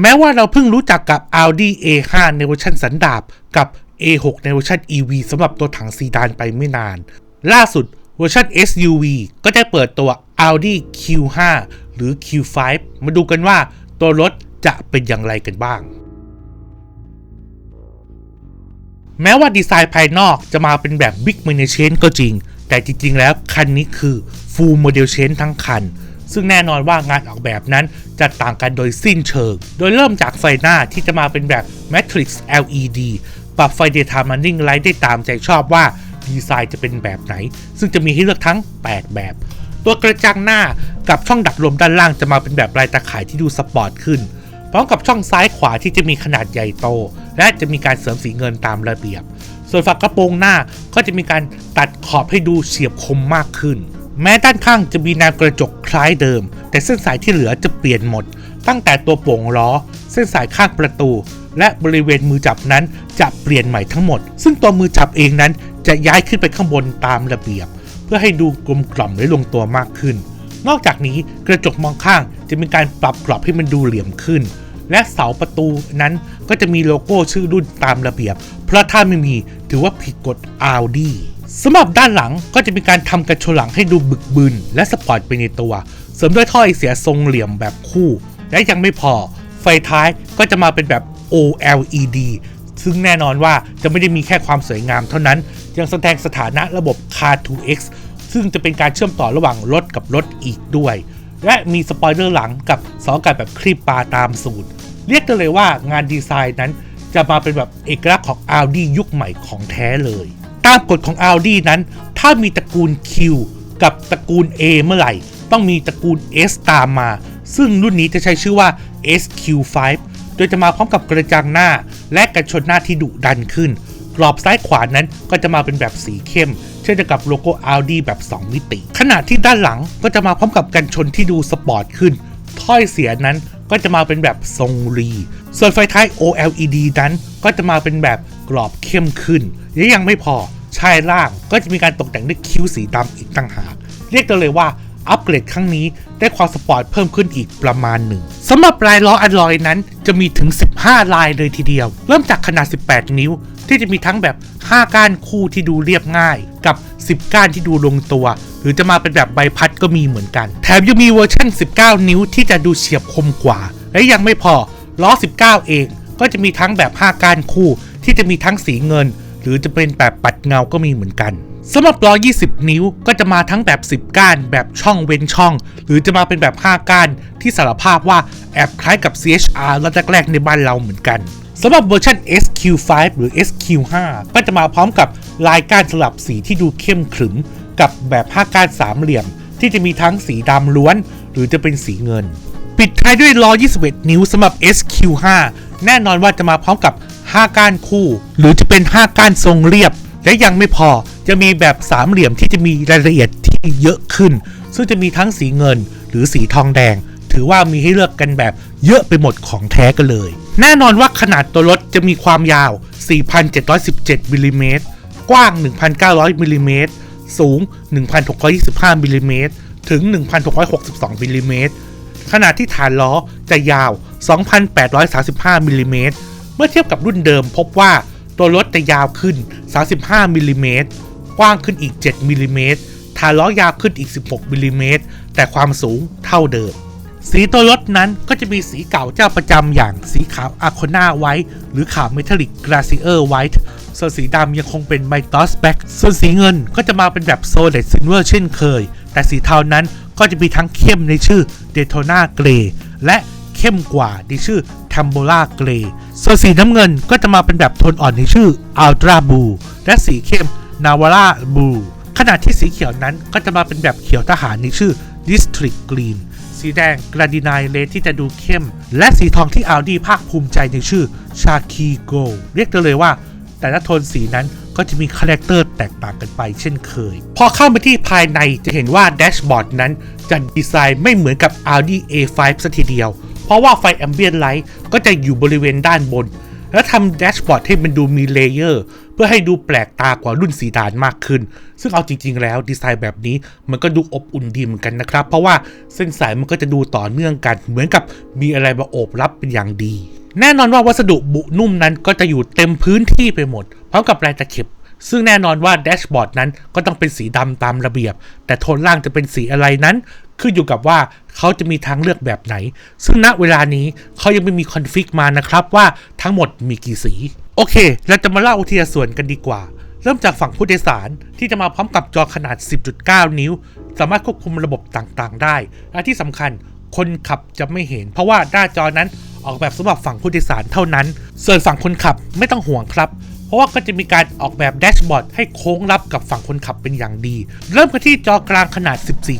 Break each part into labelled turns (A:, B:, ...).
A: แม้ว่าเราเพิ่งรู้จักกับ Audi A5 ในเวอร์ชันสันดาปกับ A6 ในเวอร์ชัน EV สำหรับตัวถังซีดานไปไม่นาน ล่าสุดเวอร์ชัน SUV ก็ได้เปิดตัว Audi Q5 หรือ Q5 มาดูกันว่าตัวรถจะเป็นอย่างไรกันบ้าง แม้ว่าดีไซน์ภายนอกจะมาเป็นแบบ Big m a n a Change ก็จริง แต่จริงๆแล้วคันนี้คือ Full Model Change ทั้งคัน ซึ่งแน่นอนว่างานออกแบบนั้นจะต่างกันโดยสิ้นเชิง โดยเริ่มจากไฟหน้าที่จะมาเป็นแบบ Matrix LED ปรับไฟ Daytime Running Light ได้ตามใจชอบว่าดีไซน์จะเป็นแบบไหน ซึ่งจะมีให้เลือกทั้ง 8 แบบ ตัวกระจังหน้ากับช่องดักลมด้านล่างจะมาเป็นแบบลายตาข่ายที่ดูสปอร์ตขึ้น พร้อมกับช่องซ้ายขวาที่จะมีขนาดใหญ่โต และจะมีการเสริมสีเงินตามระเบียบ ส่วนฝากระโปรงหน้าก็จะมีการตัดขอบให้ดูเฉียบคมมากขึ้น แม้ด้านข้างจะมีแนวกระจกคล้ายเดิม แต่เส้นสายที่เหลือจะเปลี่ยนหมด ตั้งแต่ตัวโป่งล้อ เส้นสายข้างประตู และบริเวณมือจับนั้นจะเปลี่ยนใหม่ทั้งหมด ซึ่งตัวมือจับเองนั้นจะย้ายขึ้นไปข้างบนตามระเบียบ เพื่อให้ดูกลมกล่อมและลงตัวมากขึ้น นอกจากนี้กระจกมองข้างจะมีการปรับกรอบให้มันดูเหลี่ยมขึ้น และเสาประตูนั้นก็จะมีโลโก้ชื่อรุ่นตามระเบียบ เพราะถ้าไม่มีถือว่าผิดกฎ Audi สำหรับด้านหลังก็จะมีการทำกระชหลังให้ดูบึกบึนและสปอร์ตไปในตัว เสริมด้วยท่อไอเสียทรงเหลี่ยมแบบคู่ และยังไม่พอ ไฟท้ายก็จะมาเป็นแบบ OLED ซึ่งแน่นอนว่าจะไม่ได้มีแค่ความสวยงามเท่านั้น ยังแสดงสถานะระบบ Car2X ซึ่งจะเป็นการเชื่อมต่อระหว่างรถกับรถอีกด้วย และมีสปอยเลอร์หลังกับเสาอากาศแบบคลีปปลาตามสูตร เรียกได้เลยว่างานดีไซน์นั้นจะมาเป็นแบบเอกลักษณ์ของ Audi ยุคใหม่ของแท้เลย ตามกฎของ Audi นั้น ถ้ามีตระกูล Q กับตระกูล A เมื่อไหร่ ต้องมีตระกูล S ตามมา ซึ่งรุ่นนี้จะใช้ชื่อว่า SQ5 โดยจะมาพร้อมกับกระจังหน้า และกันชนหน้าที่ดุดันขึ้น กรอบซ้ายขวานั้นก็จะมาเป็นแบบสีเข้ม เช่นเดียวกับโลโก้ Audi แบบ 2 มิติ ขณะที่ด้านหลังก็จะมาพร้อมกับกันชนที่ดูสปอร์ตขึ้น ถ้อยเสียนั้นก็จะมาเป็นแบบทรงรี ส่วนไฟท้าย OLED นั้นก็จะมาเป็นแบบกรอบเข้มขึ้น และยังไม่พอ ชายล่างก็จะมีการตกแต่งด้วยคิ้วสีดำอีกต่างหากเรียกได้เลยว่าอัปเกรดครั้งนี้ได้ความสปอร์ตเพิ่มขึ้นอีกประมาณหนึ่งสำหรับลายล้ออัลลอยนั้นจะมีถึง 15 ลายเลยทีเดียว เริ่มจากขนาด 18 นิ้ว ที่จะมีทั้งแบบ 5 ก้านคู่ที่ดูเรียบง่าย กับ 10 ก้านที่ดูลงตัว หรือจะมาเป็นแบบใบพัดก็มีเหมือนกัน แถมยังมีเวอร์ชัน19 นิ้วที่จะดูเฉียบคมกว่า และยังไม่พอล้อ 19 เอง ก็จะมีทั้งแบบ 5 ก้านคู่ ที่จะมีทั้งสีเงิน หรือจะเป็นแบบปัดเงาก็มีเหมือนกันสำหรับล้อ20 นิ้วก็จะมาทั้งแบบ 10 ก้าน แบบช่องเว้นช่อง หรือจะมาเป็นแบบ 5 ก้าน ที่สารภาพว่าแอบคล้ายกับ CHR รถแรกๆในบ้านเราเหมือนกันสำหรับเวอร์ชัน SQ5 หรือ SQ5 ก็จะมาพร้อมกับลายก้านสลับสีที่ดูเข้มขรึม กับแบบ5ก้านสามเหลี่ยม ที่จะมีทั้งสีดำล้วน หรือจะเป็นสีเงิน ปิดท้ายด้วยล้อ21 นิ้วสำหรับ SQ5 แน่นอนว่าจะมาพร้อมกับ 5 ก้านคู่ หรือจะเป็น 5 ก้านทรงเรียบ และยังไม่พอจะมีแบบสามเหลี่ยมที่จะมีรายละเอียดที่เยอะขึ้น ซึ่งจะมีทั้งสีเงินหรือสีทองแดง ถือว่ามีให้เลือกกันแบบเยอะไปหมดของแท้กันเลย แน่นอนว่าขนาดตัวรถจะมีความยาว 4,717มิลลิเมตรกว้าง 1,900มิลลิเมตรสูง 1,625มิลลิเมตรถึง 1,662มิลลิเมตรขนาดที่ฐานล้อจะยาว 2,835มิลลิเมตร เมื่อเทียบกับรุ่นเดิมพบว่าตัวรถจะยาวขึ้น 35มิลลิเมตรกว้างขึ้นอีก 7มิลลิเมตรฐานล้อยาวขึ้นอีก 16มิลลิเมตรแต่ความสูงเท่าเดิม สีตัวรถนั้นก็จะมีสีเก่าเจ้าประจำอย่างสีขาวอาโคนาไวท์หรือขาวเมทัลลิกกราซิเออร์ไวท์ส่วนสีดำยังคงเป็นไมตอสแบ็กส่วนสีเงินก็จะมาเป็นแบบโซเลตซิลเวอร์เช่นเคย แต่สีเทานั้นก็จะมีทั้งเข้มในชื่อเดโทนาเกรและ เข้มกว่าในชื่อ t a m b o l a Grey ส่วนสีน้ำเงินก็จะมาเป็นแบบโทนอ่อนในชื่อ Ultra Blue และสีเข้ม Navara Blue ขณะที่สีเขียวนั้นก็จะมาเป็นแบบเขียวทหารในชื่อ District Green สีแดง Gradinine Red ที่จะดูเข้ม และสีทองที่ Audi ภาคภูมิใจในชื่อ Sharky Gold เรียกได้เลยว่า แต่ละโทนสีนั้นก็จะมีคาแรคเตอร์แตกต่างกันไปเช่นเคย พอเข้ามาที่ภายในจะเห็นว่าแดชบอร์ดนั้นจะดีไซน์ไม่เหมือนกับ Audi A5 สัทีเดียว เพราะว่าไฟแอมเบียนไลท์ก็จะอยู่บริเวณด้านบน แล้วทำแดชบอร์ดให้มันดูมีเลเยอร์ เพื่อให้ดูแปลกตากว่ารุ่นสีดานมากขึ้น ซึ่งเอาจริง ๆ แล้วดีไซน์แบบนี้มันก็ดูอบอุ่นดีเหมือนกันนะครับ เพราะว่าเส้นสายมันก็จะดูต่อเนื่องกัน เหมือนกับมีอะไรมาโอบรับเป็นอย่างดี แน่นอนว่าวัสดุบุนุ่มนั้นก็จะอยู่เต็มพื้นที่ไปหมดพร้อมกับลายตะเข็บซึ่งแน่นอนว่าแดชบอร์ดนั้นก็ต้องเป็นสีดำตามระเบียบ แต่โทนล่างจะเป็นสีอะไรนั้น ขึ้นอยู่กับว่าเขาจะมีทางเลือกแบบไหน ซึ่งณเวลานี้เขายังไม่มีคอนฟิกมานะครับว่าทั้งหมดมีกี่สี โอเค เราจะมาเล่าทีละส่วนกันดีกว่า เริ่มจากฝั่งผู้โดยสารที่จะมาพร้อมกับจอขนาด 10.9 นิ้ว สามารถควบคุมระบบต่างๆ ได้ และที่สำคัญคนขับจะไม่เห็น เพราะว่าหน้าจอนั้นออกแบบสำหรับฝั่งผู้โดยสารเท่านั้น ส่วนฝั่งคนขับไม่ต้องห่วงครับ เพราะว่าก็จะมีการออกแบบแดชบอร์ดให้โค้งรับกับฝั่งคนขับเป็นอย่างดี เริ่มกันที่จอกลางขนาด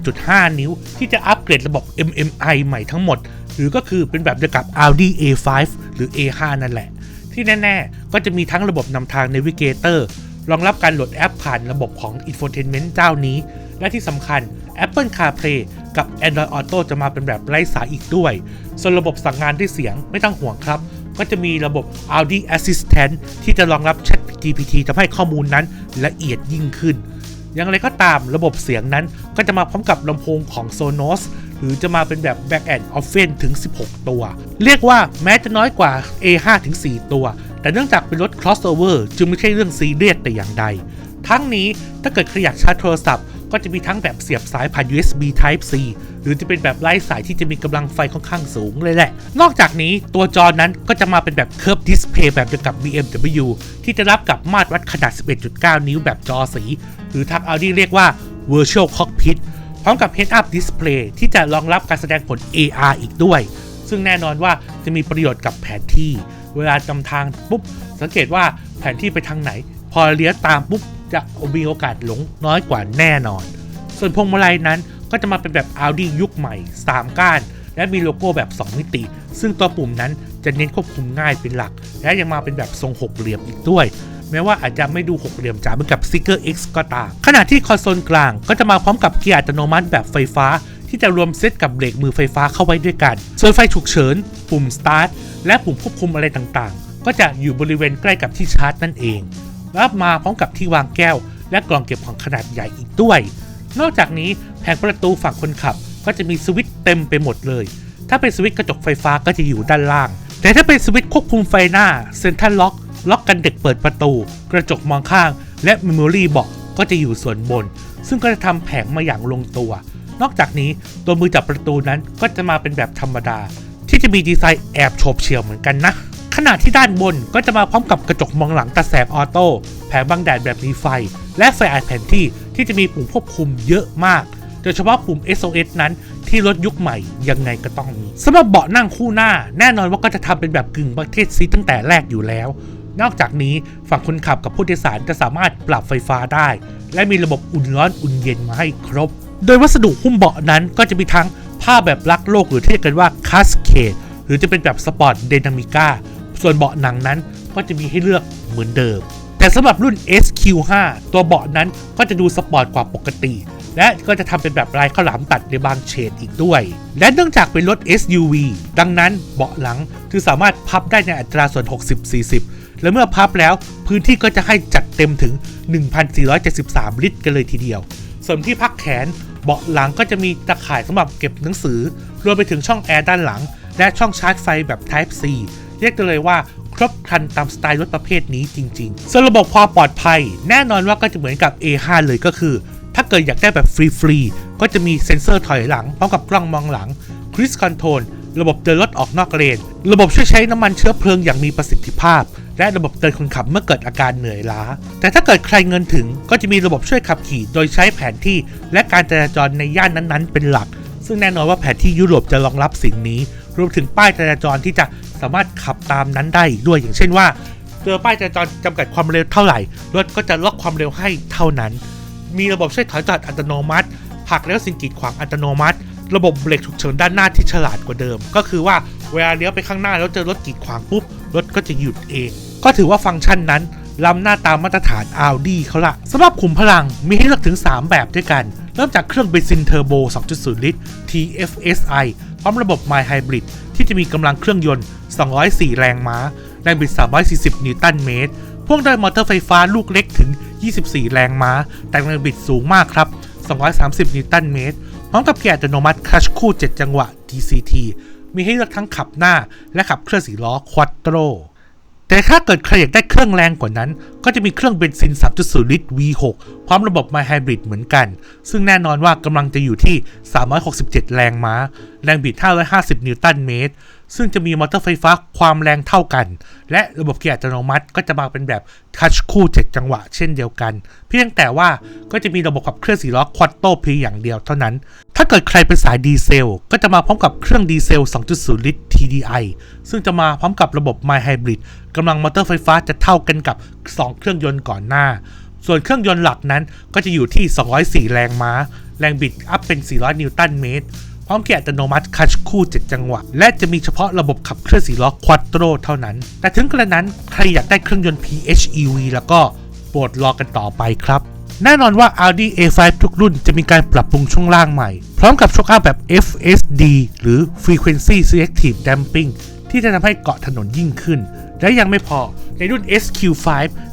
A: 14.5 นิ้ว ที่จะอัปเกรดระบบ MMI ใหม่ทั้งหมด หรือก็คือเป็นแบบเดียวกับ Audi A5 หรือ A5 นั่นแหละ ที่แน่ ๆ ก็จะมีทั้งระบบนำทาง Navigator รองรับการโหลดแอปผ่านระบบของ Infotainment เจ้านี้ และที่สำคัญ Apple CarPlay กับ Android Auto จะมาเป็นแบบไร้สายอีกด้วย ส่วนระบบสั่งงานด้วยเสียงไม่ต้องห่วงครับ ก็จะมีระบบ Audi Assistant ที่จะรองรับ Chat GPT ทำให้ข้อมูลนั้นละเอียดยิ่งขึ้น อย่างไรก็ตามระบบเสียงนั้นก็จะมาพร้อมกับลำโพงของ Sonos หรือจะมาเป็นแบบ Back End o f f e n ถึง 16 ตัว เรียกว่าแม้จะน้อยกว่า A5 ถึง 4 ตัว แต่เนื่องจากเป็นรถ crossover จึงไม่ใช่เรื่องซีเรียสแต่อย่างใด ทั้งนี้ถ้าเกิดใครอยากชาร์จโทรศัพท์ ก็จะมีทั้งแบบเสียบสายผ่าน USB Type C รือจะเป็นแบบไร้สายที่จะมีกำลังไฟค่อนข้างสูงเลยแหละ นอกจากนี้ตัวจอนั้นก็จะมาเป็นแบบ Curve Display แบบเดียวกับ BMW ที่จะรับกับมาตรวัดขนาด 11.9 นิ้วแบบจอสี หรือทาง Audi เรียกว่า Virtual Cockpit พร้อมกับ Head Up Display ที่จะรองรับการแสดงผล AR อีกด้วย ซึ่งแน่นอนว่าจะมีประโยชน์กับแผนที่ เวลาจำทางปุ๊บ สังเกตว่าแผนที่ไปทางไหน พอเลี้ยวตามปุ๊บจะมีโอกาสหลงน้อยกว่าแน่นอน ส่วนพวงมาลัยนั้น ก็จะมาเป็นแบบ Audi ยุคใหม่ 3 ก้าน และมีโลโก้แบบ 2 มิติ ซึ่งตัวปุ่มนั้นจะเน้นควบคุมง่ายเป็นหลัก และยังมาเป็นแบบทรงหกเหลี่ยมอีกด้วย แม้ว่าอาจจะไม่ดูหกเหลี่ยมจ๋าเหมือนกับ s i g e r X ก็ตาม ขณะที่คอนโซลกลางก็จะมาพร้อมกับเกียร์อัตโนมัติแบบไฟฟ้าที่จะรวมเซตกับเบรกมือไฟฟ้าเข้าไว้ด้วยกัน ส่วนไฟฉุกเฉิน ปุ่ม Start และปุ่มควบคุมอะไรต่างๆ ก็จะอยู่บริเวณใกล้กับที่ชาร์จนั่นเอง รับมาพร้อมกับที่วางแก้ว และกล่องเก็บของขนาดใหญ่อีกด้วย นอกจากนี้แผงประตูฝั่งคนขับก็จะมีสวิตช์เต็มไปหมดเลย ถ้าเป็นสวิตช์กระจกไฟฟ้าก็จะอยู่ด้านล่าง แต่ถ้าเป็นสวิตช์ควบคุมไฟหน้าเซ็นทรัลล็อก ล็อกกันเด็กเปิดประตู กระจกมองข้าง และเมมโมรี่บาะก็จะอยู่ส่วนบน ซึ่งก็จะทำแผงมาอย่างลงตัว นอกจากนี้ตัวมือจับประตูนั้นก็จะมาเป็นแบบธรรมดา ที่จะมีดีไซน์แอบโฉบเฉี่ยวเหมือนกันนะขณะที่ด้านบนก็จะมาพร้อมกับกระจกมองหลังตัดแสงออโต้แผงบังแดดแบบมีไฟ และไฟอัดแผนที่ ที่จะมีปุ่มควบคุมเยอะมาก โดยเฉพาะปุ่ม SOS นั้นที่รถยุคใหม่ยังไงก็ต้องมีสำหรับเบาะนั่งคู่หน้า แน่นอนว่าก็จะทำเป็นแบบกึ่งบัคเก็ตซีตั้งแต่แรกอยู่แล้ว นอกจากนี้ฝั่งคนขับกับผู้โดยสารจะสามารถปรับไฟฟ้าได้ และมีระบบอุ่นร้อนอุ่นเย็นมาให้ครบ โดยวัสดุหุ้มเบาะนั้นก็จะมีทั้งผ้าแบบรักโลกหรือที่เรียกกันว่าคัสเคดหรือจะเป็นแบบสปอร์ตเดนามิก้าส่วนเบาะหนังนั้นก็จะมีให้เลือกเหมือนเดิม แต่สำหรับรุ่น SQ5 ตัวเบาะนั้นก็จะดูสปอร์ตกว่าปกติ และก็จะทำเป็นแบบลายข้าวหลามตัดในบางเฉดอีกด้วย และเนื่องจากเป็นรถ SUV ดังนั้นเบาะหลังคือสามารถพับได้ในอัตราส่วน 60-40 และเมื่อพับแล้วพื้นที่ก็จะให้จัดเต็มถึง 1,473 ลิตรกันเลยทีเดียว ส่วนที่พักแขนเบาะหลังก็จะมีตะข่ายสำหรับเก็บหนังสือ รวมไปถึงช่องแอร์ด้านหลัง และช่องชาร์จไฟแบบ Type C เรียกได้เลยว่า ครบครันตามสไตล์รถประเภทนี้จริงๆส่วนระบบความปลอดภัย แน่นอนว่าก็จะเหมือนกับ A5 เลยก็คือ ถ้าเกิดอยากได้แบบฟรีๆ ก็จะมีเซ็นเซอร์ถอยหลังพร้อมกับกล้องมองหลัง Cruise Control ระบบเตือนรถออกนอกเลน ระบบช่วยใช้น้ำมันเชื้อเพลิงอย่างมีประสิทธิภาพ และระบบเตือนคนขับเมื่อเกิดอาการเหนื่อยล้า แต่ถ้าเกิดใครเงินถึงก็จะมีระบบช่วยขับขี่ โดยใช้แผนที่ และการจราจรในย่านนั้นๆ เป็นหลัก ซึ่งแน่นอนว่าแผนที่ยุโรปจะรองรับสิ่งนี้ รวมถึงป้ายจราจรที่จะ สามารถขับตามนั้นได้ด้วยอย่างเช่นว่าเจอป้ายจราจรจำกัดความเร็วเท่าไหร่รถก็จะล็อกความเร็วให้เท่านั้น มีระบบช่วยถอยจอดอัตโนมัติผลักแล้วสิ่งกีดขวางอัตโนมัติ ระบบเบรกฉุกเฉินด้านหน้าที่ฉลาดกว่าเดิม ก็คือว่าเวลาเลี้ยวไปข้างหน้าแล้วเจอรถกีดขวางปุ๊บรถก็จะหยุดเอง ก็ถือว่าฟังก์ชันนั้นล้ำหน้าตามมาตรฐาน Audi เขาละสำหรับขุมพลังมีให้เลือกถึง 3 แบบด้วยกัน เริ่มจากเครื่องเบนซินเทอร์โบ 2.0 ลิตร TFSI พร้อมระบบ My Hybrid ที่จะมีกำลังเครื่องยนต์ 204 แรงม้า แรงบิด 340 นิวตันเมตรพ่วงด้วยมอเตอร์ไฟฟ้าลูกเล็กถึง 24 แรงม้า แต่แรงบิดสูงมากครับ 230 นิวตันเมตร พร้อมกับเกียร์อัตโนมัติคลัชคู่ 7 จังหวะ DCT มีให้เลือกทั้งขับหน้าและขับเคลื่อนสีล้อควอตโตร แต่ถ้าเกิดใครอยากได้เครื่องแรงกว่านั้น ก็จะมีเครื่องเบนซิน 3.0 ลิตร V6 พร้อมระบบไมฮับริดเหมือนกัน ซึ่งแน่นอนว่ากำลังจะอยู่ที่ 367 แรงม้า แรงบิด 550 นิวตันเมตร ซึ่งจะมีมอเตอร์ไฟฟ้าความแรงเท่ากัน และระบบเกียร์อัตโนมัติก็จะมาเป็นแบบคัชคู่ 7 จังหวะเช่นเดียวกัน เพียงแต่ว่าก็จะมีระบบขับเคลื่อนสีล้อควอตโตเพียงอย่างเดียวเท่านั้น ถ้าเกิดใครเป็นสายดีเซล ก็จะมาพร้อมกับเครื่องดีเซล 2.0 ลิตร TDI ซึ่งจะมาพร้อมกับระบบ My Hybrid กำลังมอเตอร์ไฟฟ้าจะเท่ากันกับ 2 เครื่องยนต์ก่อนหน้า ส่วนเครื่องยนต์หลักนั้นก็จะอยู่ที่ 204 แรงม้า แรงบิดอัพเป็น 400 นิวตันเมตร พร้อมเกียร์อัตโนมัติคัชคู่ 7 จังหวะ และจะมีเฉพาะระบบขับเคลื่อนสีล้อควอตโตรเท่านั้น แต่ถึงกระนั้นใครอยากได้เครื่องยนต์ PHEV แล้วก็โปรดรอกันต่อไปครับแน่นอนว่า Audi A5 ทุกรุ่นจะมีการปรับปรุงช่วงล่างใหม่ พร้อมกับโชคอัพแบบ FSD หรือ Frequency Selective Damping ที่จะทำให้เกาะถนนยิ่งขึ้น และยังไม่พอ ในรุ่น SQ5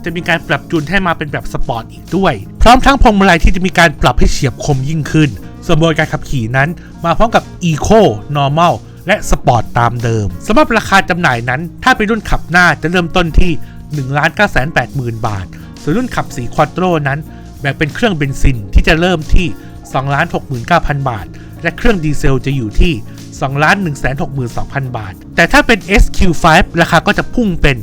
A: จะมีการปรับจูนให้มาเป็นแบบสปอร์ตอีกด้วย พร้อมทั้งพวงมาลัยที่จะมีการปรับให้เฉียบคมยิ่งขึ้น ส่วนบนการขับขี่นั้น มาพร้อมกับ Eco Normal และ Sport ตามเดิมสำหรับราคาจำหน่ายนั้น ถ้าเป็นรุ่นขับหน้าจะเริ่มต้นที่ 1,980,000 บาท ส่วนรุ่นขับสีควอโตรนั้น แบ่งเป็นเครื่องเบนซินที่จะเริ่มที่ 2,69,000 บาท และเครื่องดีเซลจะอยู่ที่ 2,162,000 บาท แต่ถ้าเป็น SQ5 ราคาก็จะพุ่งเป็น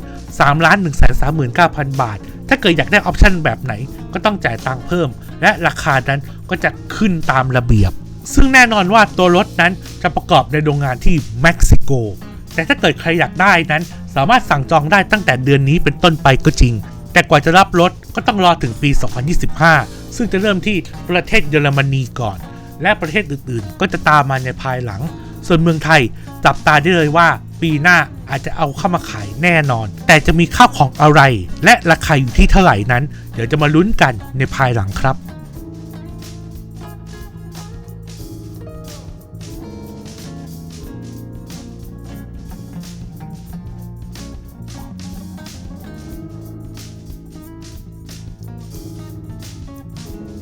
A: 3,139,000 บาท ถ้าเกิดอยากได้ออปชันแบบไหนก็ต้องจ่ายตังค์เพิ่ม และราคานั้นก็จะขึ้นตามระเบียบ ซึ่งแน่นอนว่าตัวรถนั้นจะประกอบในโรงงานที่เม็กซิโก แต่ถ้าเกิดใครอยากได้นั้น สามารถสั่งจองได้ตั้งแต่เดือนนี้เป็นต้นไปก็จริง แต่กว่าจะรับรถก็ต้องรอถึงปี 2025 ซึ่งจะเริ่มที่ประเทศเยอรมนีก่อน และประเทศอื่นๆ ก็จะตามมาในภายหลัง ส่วนเมืองไทยจับตาได้เลยว่าปีหน้า อาจจะเอาเข้ามาขายแน่นอน แต่จะมีข้าวของอะไร และราคาอยู่ที่เท่าไหร่นั้น เดี๋ยวจะมาลุ้นกันในภายหลังครับ